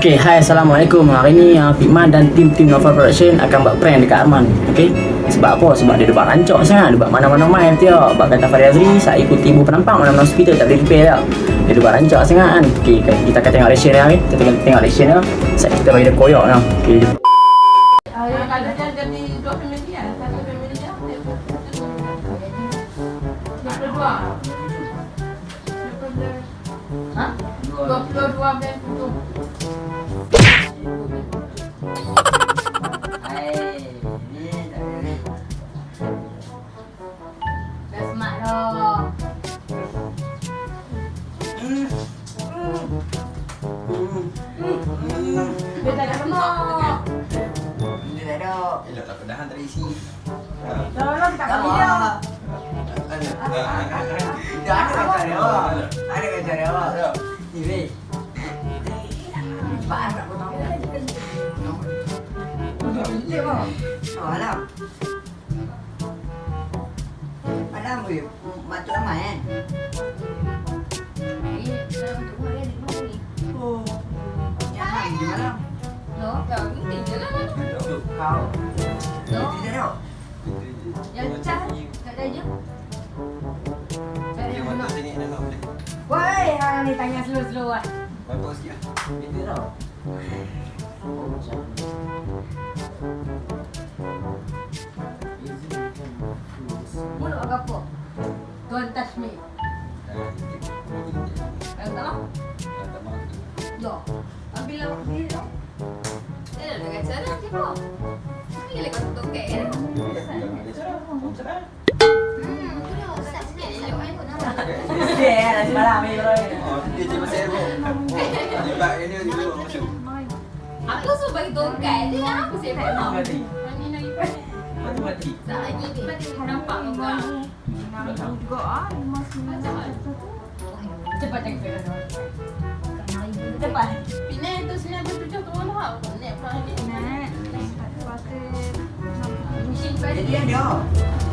Okay, hai Assalamualaikum. Hari ni uh, Fikman dan tim-tim Nova Production akan buat prank dekat Arman Okay Sebab apa? Sebab dia debat rancak sangat. Debat mana-mana main tu ya Sebab kata Farid Azri Saya ikut ibu penampang Mana-mana hospital tak boleh repair tak Dia debat rancak sangat kan. Okay, kita akan tengok reaction dia? Kita tengok, reaction dia. Saya kita bagi dia koyak lah Okay, dia Yang cat, tak ada je. Tak ada Dia yang mata nak. sini nak boleh. Woi, orang ni tanya slow-slow. Bagus sikit lah. Mulut apa? Don't touch me. Tak. Ambil lah. Eh, dah kacau dah siapa? Kau tutup ke? Hmm, tu dah usah sikit elok kan kau nampak. Dia dah semalam ni bro. Dia je pasal tu. Libat ini dia masuk. Aku suruh bagi tongkat dia kan apa saya Mati, faham. mati. Ni lagi Mati mati. tak lagi ni nampak orang. Cepat cakap dah. Cepat. Pinai tu sembilan puluh tujuh tu lah. Net pula ni. Mesin Jadi balik. dia. Tak ada tak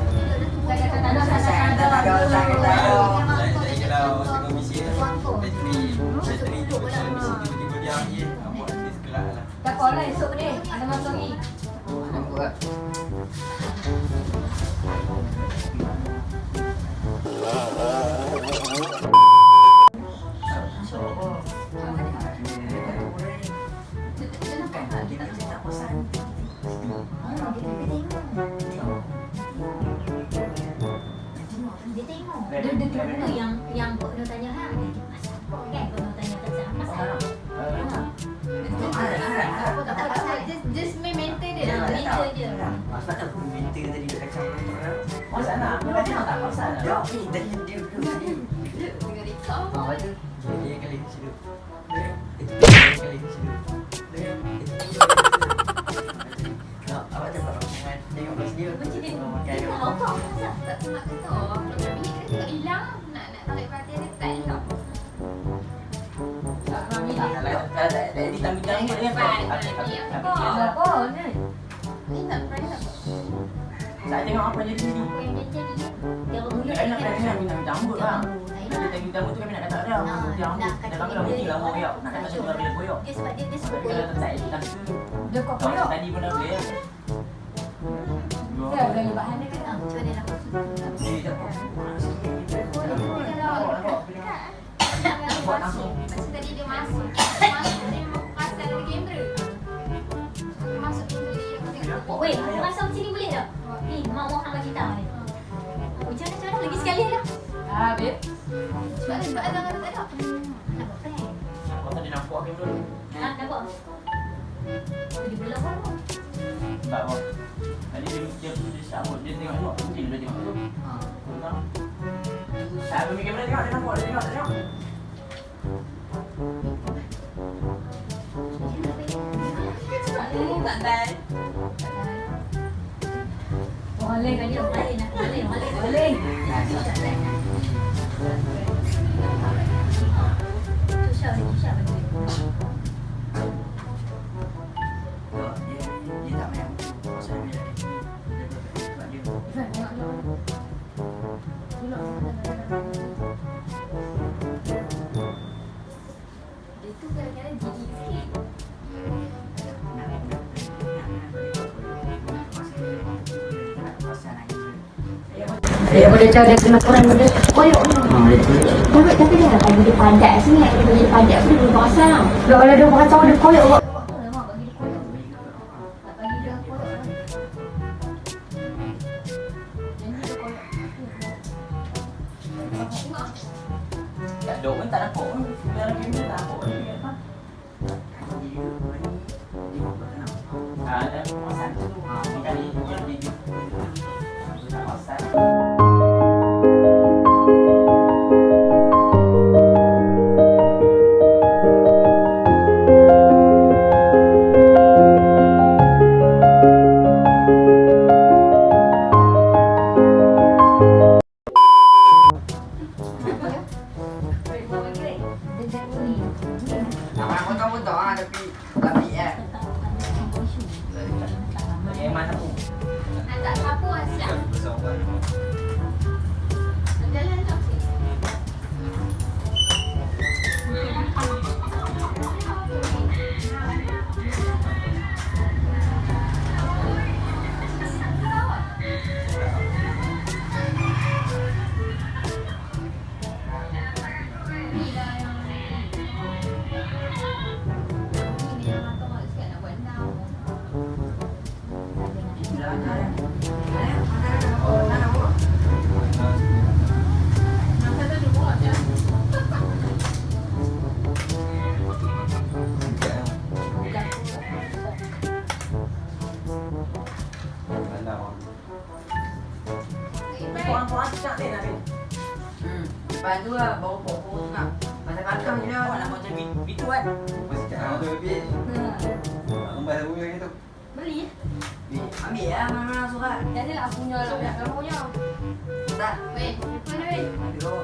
tak sekelak lah. Lah esok ni. Ada masuk ni. Nampak. Dia Dia dia tu yang yang tanya ha. Dia apa kan? Kau kena tanya tak apa pasal just just main maintain dia lah. Tak tadi nak? Tak pasal kali situ. Dia sebab dia dia sebab Kalau dia. tak kita tu. Dia kau koyak. tadi pun dah boleh. Dia ada bahan dia kan. Ah, Macam mana nak? Tak tadi dia masuk. Masuk dia pasal ada kamera. Dia masuk tu dia tengok. Weh, aku rasa macam ni boleh tak? Ni, mak mak hang bagi tahu ni. Macam mana, macam mana? Lagi sekali lah. Ah, babe. Sebab ada sebab ada kata tak ada. Nak buat prank. Kau tadi nampak ke dulu? Ha, nak buat? Dia belum apa? Tak apa. Tadi dia dia dia sambut dia tengok tengok mungkin dia tengok tu. Ha. Kau tahu. Saya ambil kamera tengok dia nampak dia tengok dia tengok. Tak ada. Boleh kan dia? Boleh nak? Ya boleh cari dia kena kurang dia. Oh ya, oh ya. Tapi tapi dia nak bagi dia padat sini nak bagi dia padat pun dia berasal tau. Kalau dia berasal dia koyok buat. Tak dok pun tak nampak pun. Dalam kamera tak nampak nak. Kakak je lah nak macam bitu kan. Beli. Bi, ambil lah mana-mana surat. Jadi lah punya lah, nak kamu punya. Tak. Weh, mana weh? Aduh.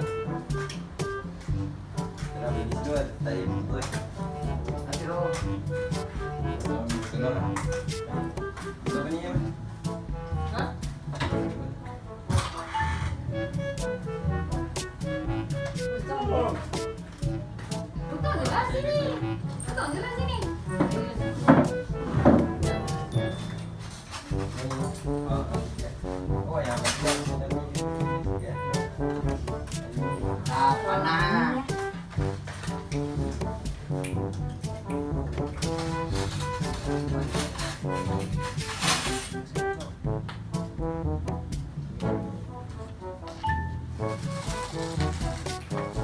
Aduh. Hah? Betul je lah sini. Betul je lah sini. Oh, yang Ah, panas.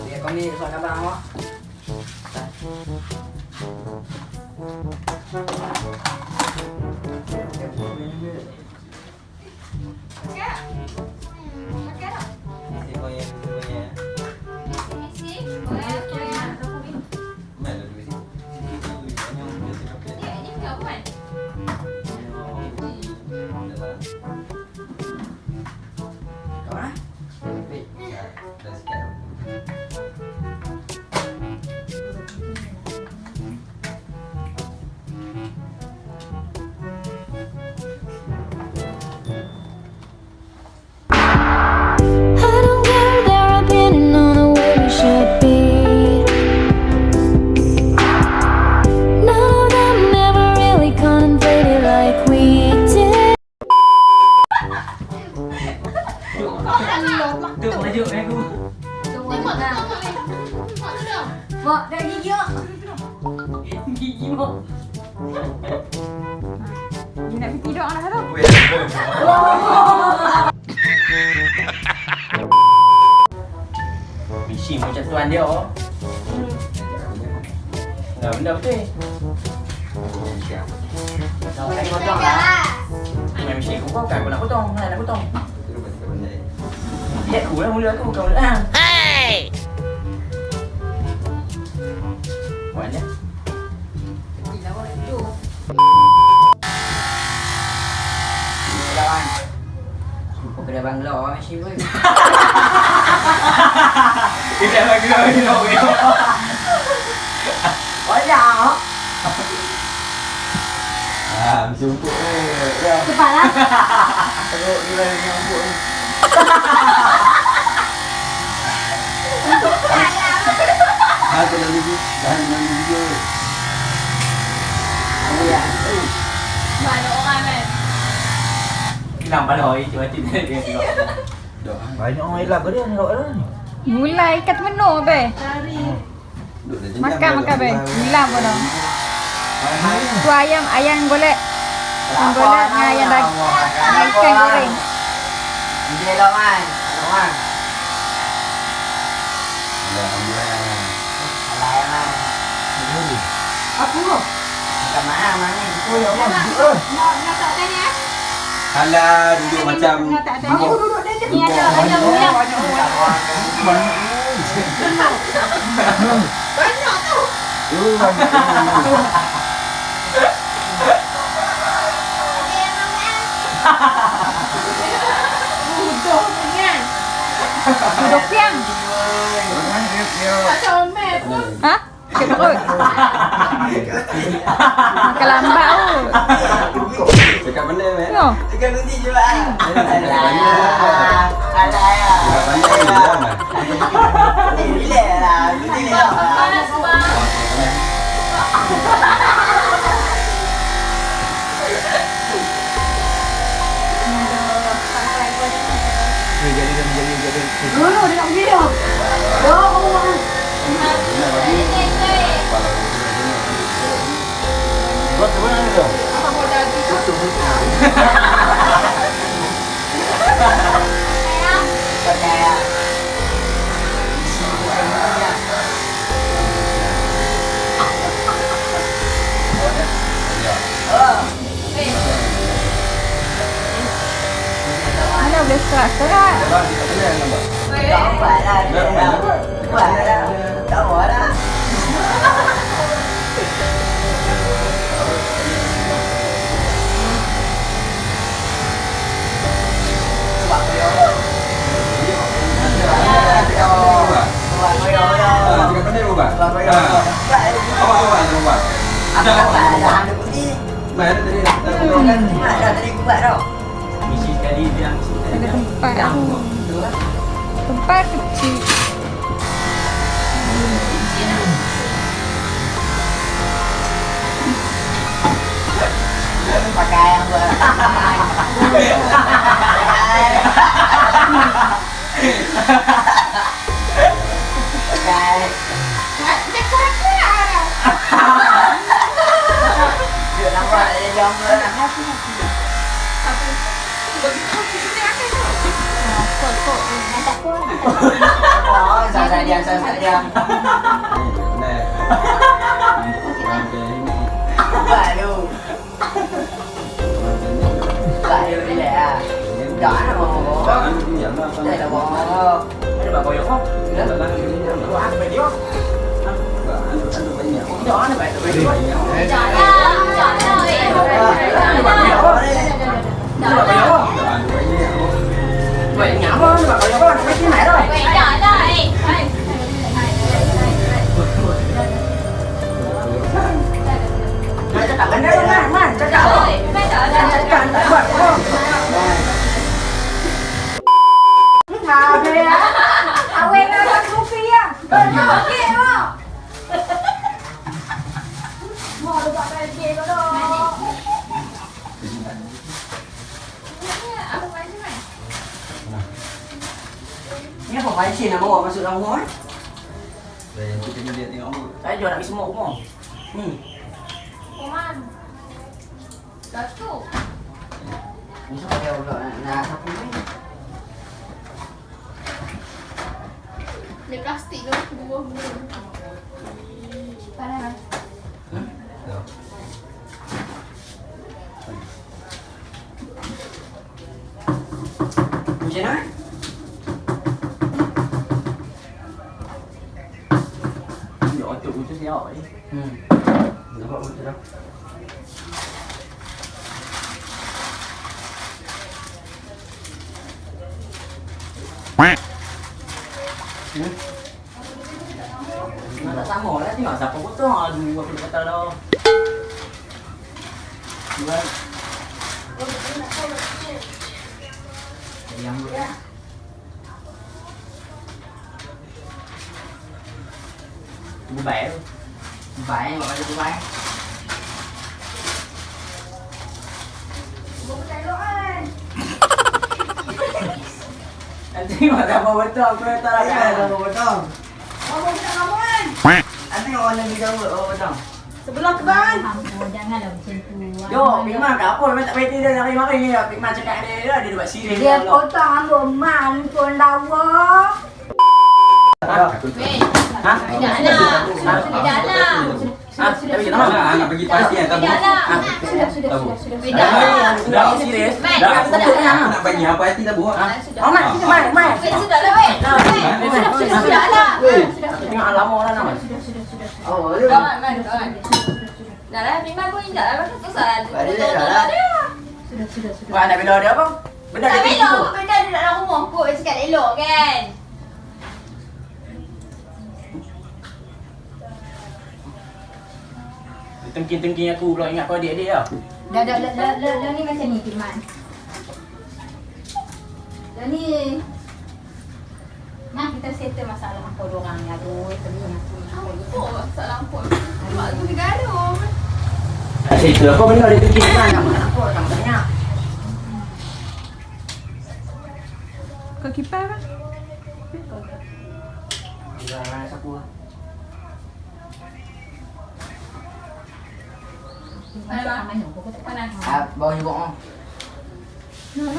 Dia kau ni soal abang awak. Makan? Main misi aku kau kan aku nak potong. Nak nak potong. Dia aku lah mula aku bukan mula hang. Hey. Buat dia. Gila kau nak tidur. Kawan. Kau kena bangla orang mesti pun. Dia lagi lagi lagi. Banyak. Ah, mesti empuk ni. Ya. Cepatlah. Teruk gila ni empuk ni. Ah, kalau lagi dah nak video. Ya. Mana orang kan? Hilang dia tengok. Dok. Banyak orang elak ke dia ni dah. Gulai ikat menu be. Dah Makan dah, makan be. Gula pun dah. Tu ayam ayam golek. Ayam golek dengan ayam daging. Dengan ikan goreng. Dia lah man. Man. Alhamdulillah. Alay man. Aku loh. Macam mana man ni? Oh ya Allah. Eh. Halal duduk macam duduk. Ni ada ada minyak. Duduk piang. Ha? Sikit perut. Makan lambat tu. Cakap benda man. No. Cakap nanti je lah. Alay Alay. ah. Alay ah. Cakap pandai je lah man. Eh, relax lah. Relax lah. Jadi jadi. Buat ke mana ni dok? Percaya. Mana boleh serat-serat. Abang, cakap pandai nampak. Tak buat lah. Buat lah. Tak buat lah. Buat koyo. Buat koyo. Ah, Cakap pandai buat. Buat koyo. Ah. Buat koyo. Awak awak yang buat. Apa lah. Ada putih. Man tadi dah. Buat dah tadi aku buat tau. Misi sekali dia sekali. Ada tempat tu. Tempat kecil. Pakai yang buat. Pakai. Dia nampak dia jam lah. Oh, sasa diam, sasa diam. Pandai. Okey. Buat lu. Buat lu relax lah. Jangan lah bawa. Jangan diam lah. Jangan lah bawa. Ada bak koyak kau. Ya. Jangan diam. Buat apa dia? Aduk aduk banyak. Jangan lah baik tu. Aduk plastik tu dua bulan. Panas. Dah. Macam mana? Dia otot putus dia awak ni. Hmm. Tunggu baik tu. Baik gọi là baik Tengok tak apa betul aku tak nak Ya, kan. dah potong. Kamu budak kamu kan? Ada tengok orang yang jauh, oh potong. Sebelah ke bang? Oh, janganlah macam tu. Yo, Pikman tak apa, memang tak payah dia dah mari ni. Pikman cakap dia dia dia buat serius. Dia potong rambut man pun lawa. Weh, Ha? tidak nak. Tidak nak. Ha? Tapi kita Ah, tahu. nak pergi pasti kan. Tidak nak. Sudah, sudah, sudah, sudah. Tidak nak. Dah serius. Mat, Dah tak betul nak. bagi apa hati tabu. Ha? Sudah. Oh, Mat, Mat. Weh, sudah lah weh. Weh, Sudah, sudah, sudah lah. Tengok lama lah nama. Oh, ya. Kawan, man, kawan. Dah lah, Prima pun ingat lah. Lepas tu salah. Dah, dah lah. Sudah, sudah, sudah. Kau nak bela dia apa? Benda Tak dia elok, tipu. benda dia dalam rumah kot. Dia cakap elok kan? Tengking-tengking aku pula ingat kau adik-adik lah. Dah, dah, dah, dah, dah, dah ni macam ni, Firman. Dah ni... Nah, kita settle masalah apa dorang ni. Aduh, tadi aku. Oh, masalah lampu. Mak aku bergaduh. Saya tu apa benda dia tengking kan? Nama apa? Tak banyak. Kau kipas kan? Jangan sapu lah. Mana mana pun kau tak Mana? Ah, bawah juga oh. Nak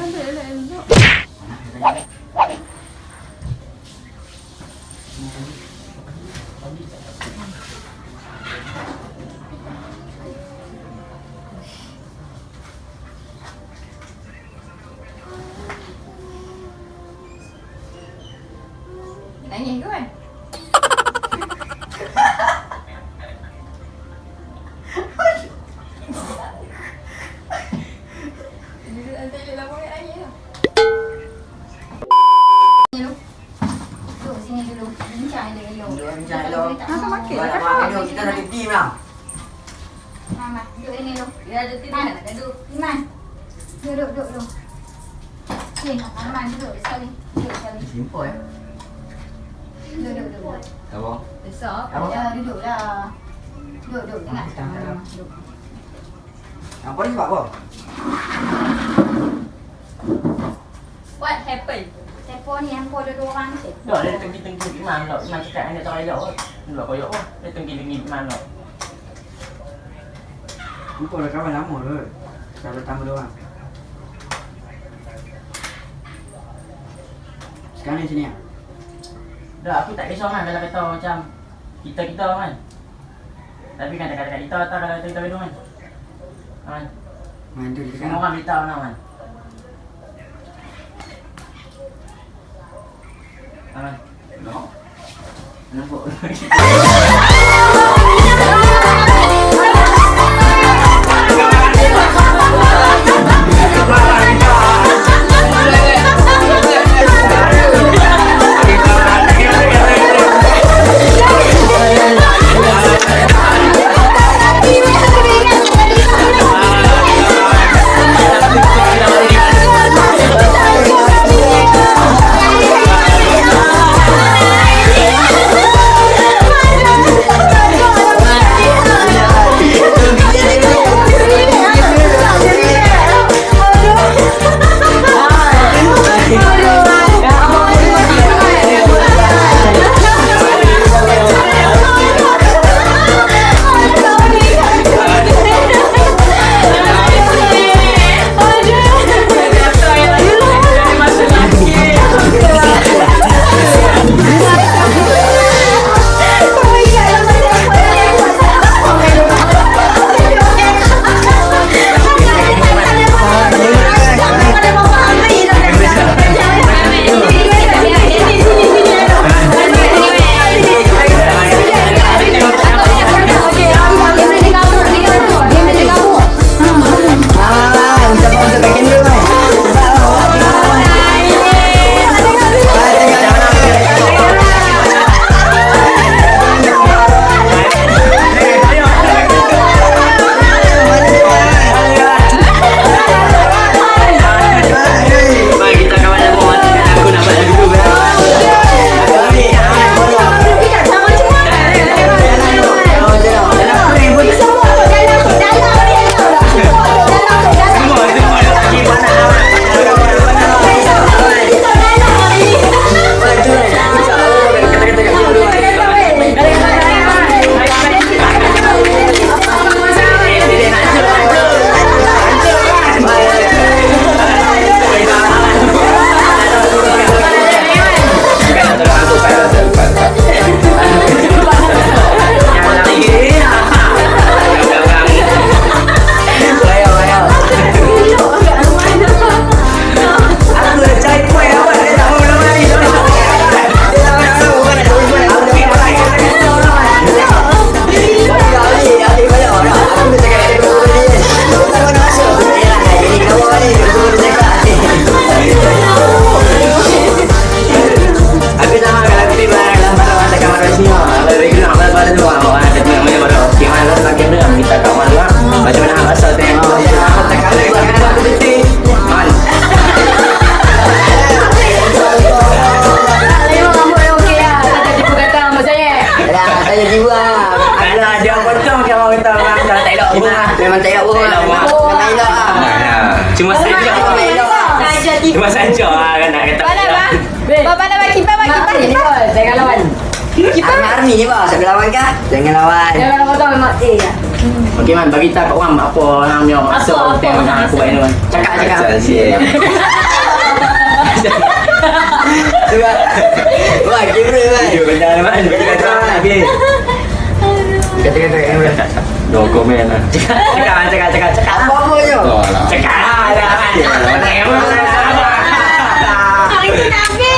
Man, nak duduk. Iman. Duduk, duduk, duduk. Sini, Iman duduk sekali. Duduk sekali. Simple eh. Duduk, duduk, duduk. Tahu. Besar. Apa? Ya, duduklah. Duduk, duduk. Tengah. Ah, tak, tak, tak. Duduk. Apa ni sebab apa? What happened? Telepon ni handphone ada dua orang ni. Dah dia tengking-tengking Iman lah. Iman cakap dia tak elok. Dua koyok lah. Dia tengking-tengking Iman lah. Lupa dah kawan lama tu. Dah bertambah dia orang. Sekarang ni sini ah. Dah aku tak risau kan kalau kata macam kita-kita kan. Tapi kan dekat-dekat kita tak kalau kita minum kan. Kan. Main tu dia Semua orang beritahu nak kan. Kan. No. Nampak. elok pun. Elok pun. Nama elok ah. Nah, Cuma saja. Elok ah. Cuma saja lah kan nak kata. Bapak nama kipas bang kipas kipas. Jangan lawan. Army Army ni bos, siapa lawan kah? Jangan lawan. Okey man, bagi tahu kat orang apa masuk Apa, apa, tengok apa, aku buat ni man. Cakap cakap. Cuba. Wah, kamera kan. Video benda ni man. Bagi kata lagi. Kata-kata kamera. No komen lah. Cakap cakap cakap cakap. Apa apa je? Cakap lah. Itu Nabil.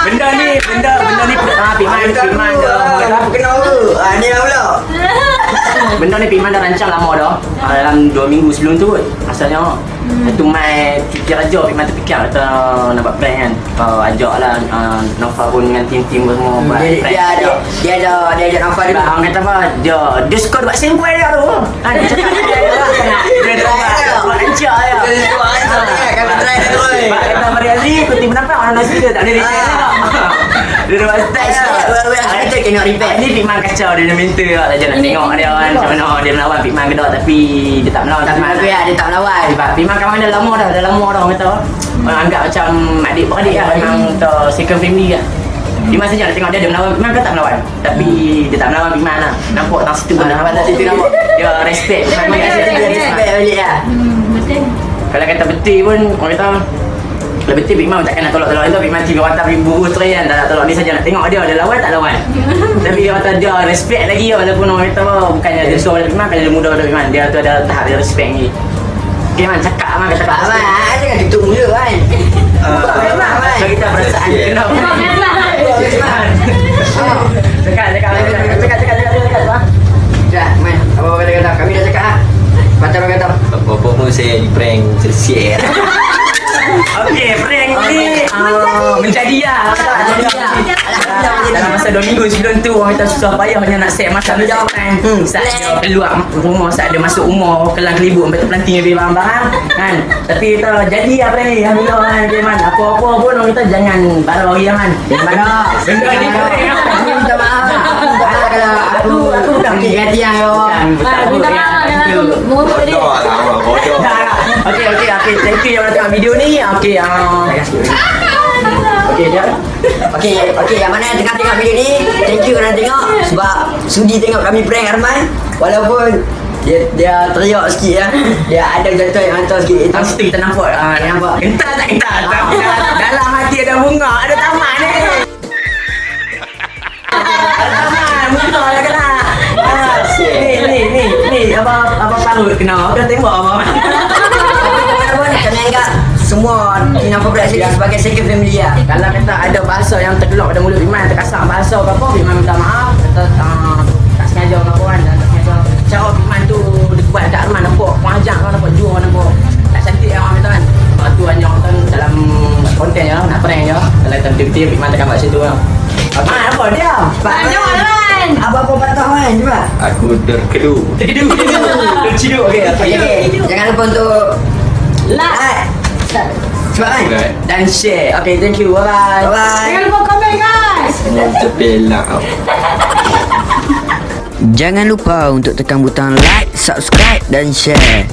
Benda ni, benda benda ni ah Piman Piman dah. Apa kenal tu? Ah, ni lah pula. Benda ni Piman dah rancang lama dah. Ah, Dalam 2 minggu sebelum tu kot. Asalnya itu mai fikir aja Piman terfikir kata nak buat prank kan. Uh, ajak lah uh, Nova pun dengan tim-tim pun semua buat Dia prank. dia dia dia ada dia nampak Sebab dia. orang kata apa Dia Dia suka buat semboi dia tu ha, Dia cakap dia Dia Dia dah buat Rancak dia Dia tu aja kan kami try dia kata Azri Kau tiba nampak orang nasi dia tak ada repair Dia dah buat style dia Kita kena repair. Ni Pikman kacau dia Dia minta lah. Saja nak tengok dia kan Macam mana. Dia melawan Pikman ke tak Tapi dia tak melawan. Tak Pikman apa ya, dia tak melawan. Sebab Pikman kawan dah lama dah Dah lama dah orang kata. Orang anggap macam Adik-beradik lah. Memang second family lah. Di masa nak tengok dia, dia melawan. Pikman ke tak melawan. Tapi dia tak melawan Pikman lah. Nampak tak situ pun. Nampak tak situ nampak. Dia respect. Dia respect balik lah. Kalau kata betul pun orang kata kalau betul Big Mam takkan nak tolak-tolak itu Big Mam tiga watak Big Buru try kan Tak nak tolak ni saja. Nak tengok dia Dia lawan tak lawan? Tapi dia kata dia respect lagi Walaupun orang kata oh, Bukannya dia suruh Big Mam Kalau dia muda pada Big Mam Dia tu ada tahap dia respect lagi. Okay man cakap man kata cakap Man, ah, jangan tutup mulut kan. Kan. So kita perasaan Kenapa Cakap cakap cakap cakap cakap cakap cakap cakap Dah, Man. Apa-apa kata kata. Kami dah cakap ah. Patut orang kata. Apa-apa pun saya prank selesai. Okay, prank ni uh, menjadi lah. Menjadi lah. Dalam masa 2 minggu sebelum tu orang kata susah payahnya nak set masa dia jawab kan. Hmm, saat dia keluar rumah, saat dia masuk rumah, kelang kelibut sampai terpelanting lebih barang-barang kan. Tapi kita jadi lah prank ni. Alhamdulillah kan. Okay, man. Apa-apa pun orang kata jangan baru hari man. Jangan baru. Benda ni prank lah. Minta maaf. Minta maaf kalau aku Aku bukan yang. Mengutuk dia. Bodoh lah, awak bodoh. Okey okey okey thank you yang nak tengok video ni. Okey ah. Okey dia. Okey, okey yang mana yang tengah tengok video ni, thank you kerana tengok sebab sudi tengok kami prank Arman. Walaupun dia dia teriak sikit ya. Dia ada jatuh yang hantar sikit. Tahu situ kita nampak ah Nampak. Kental tak kental? Tapi dalam, hati ada bunga, ada taman ni. Ada taman, bunga lah kena. Ah, Ni ni apa apa parut kena. Kau tembak apa? pun kena ingat semua Tina Production ni sebagai second family lah. Kalau kata ada bahasa yang terkeluar pada mulut Biman terkasar bahasa ke apa Biman minta maaf kata uh, tak sengaja ke apa kan dan tak sengaja cara Biman tu dia buat dekat Arman nampak pengajak kan nampak jual nampak tak cantik lah orang kata kan Lepas tu hanya orang kata dalam konten je nak prank je kalau kata betul-betul Biman takkan buat macam tu lah Ah, apa dia? Banyak kan. Apa-apa patah kan cuba. Aku terkedu. Terkedu, terciduk. Okey, Okey, okey. Jangan lupa untuk like. Sebab kan? Dan share. Okay, thank you. Bye-bye. Bye. lupa komen guys. Cepelak kau. Jangan lupa untuk tekan butang like, subscribe dan share.